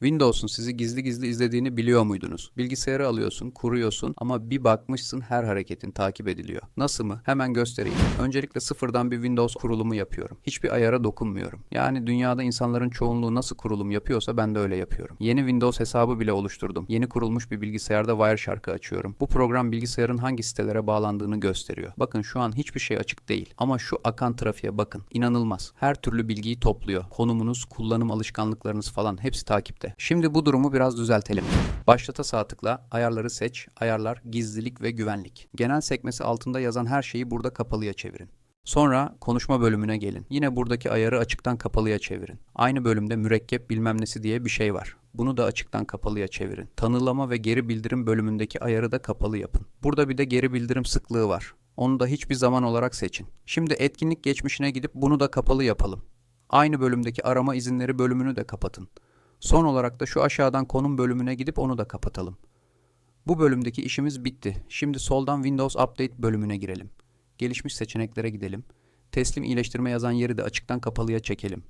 Windows'un sizi gizli gizli izlediğini biliyor muydunuz? Bilgisayarı alıyorsun, kuruyorsun ama bir bakmışsın her hareketin takip ediliyor. Nasıl mı? Hemen göstereyim. Öncelikle sıfırdan bir Windows kurulumu yapıyorum. Hiçbir ayara dokunmuyorum. Yani dünyada insanların çoğunluğu nasıl kurulum yapıyorsa ben de öyle yapıyorum. Yeni Windows hesabı bile oluşturdum. Yeni kurulmuş bir bilgisayarda Wireshark'ı açıyorum. Bu program bilgisayarın hangi sitelere bağlandığını gösteriyor. Bakın şu an hiçbir şey açık değil. Ama şu akan trafiğe bakın. İnanılmaz. Her türlü bilgiyi topluyor. Konumunuz, kullanım alışkanlıklarınız falan hepsi takipte. Şimdi bu durumu biraz düzeltelim. Başlata sağ tıkla, ayarları seç, ayarlar, gizlilik ve güvenlik. Genel sekmesi altında yazan her şeyi burada kapalıya çevirin. Sonra konuşma bölümüne gelin. Yine buradaki ayarı açıktan kapalıya çevirin. Aynı bölümde mürekkep bilmem nesi diye bir şey var. Bunu da açıktan kapalıya çevirin. Tanılama ve geri bildirim bölümündeki ayarı da kapalı yapın. Burada bir de geri bildirim sıklığı var. Onu da hiçbir zaman olarak seçin. Şimdi etkinlik geçmişine gidip bunu da kapalı yapalım. Aynı bölümdeki arama izinleri bölümünü de kapatın. Son olarak da şu aşağıdan konum bölümüne gidip onu da kapatalım. Bu bölümdeki işimiz bitti. Şimdi soldan Windows Update bölümüne girelim. Gelişmiş seçeneklere gidelim. Teslim iyileştirme yazan yeri de açıktan kapalıya çekelim.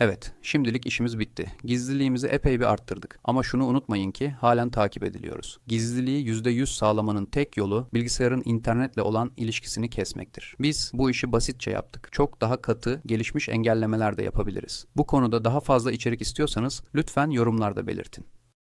Evet, şimdilik işimiz bitti. Gizliliğimizi epey bir arttırdık. Ama şunu unutmayın ki halen takip ediliyoruz. Gizliliği %100 sağlamanın tek yolu bilgisayarın internetle olan ilişkisini kesmektir. Biz bu işi basitçe yaptık. Çok daha katı, gelişmiş engellemeler de yapabiliriz. Bu konuda daha fazla içerik istiyorsanız lütfen yorumlarda belirtin.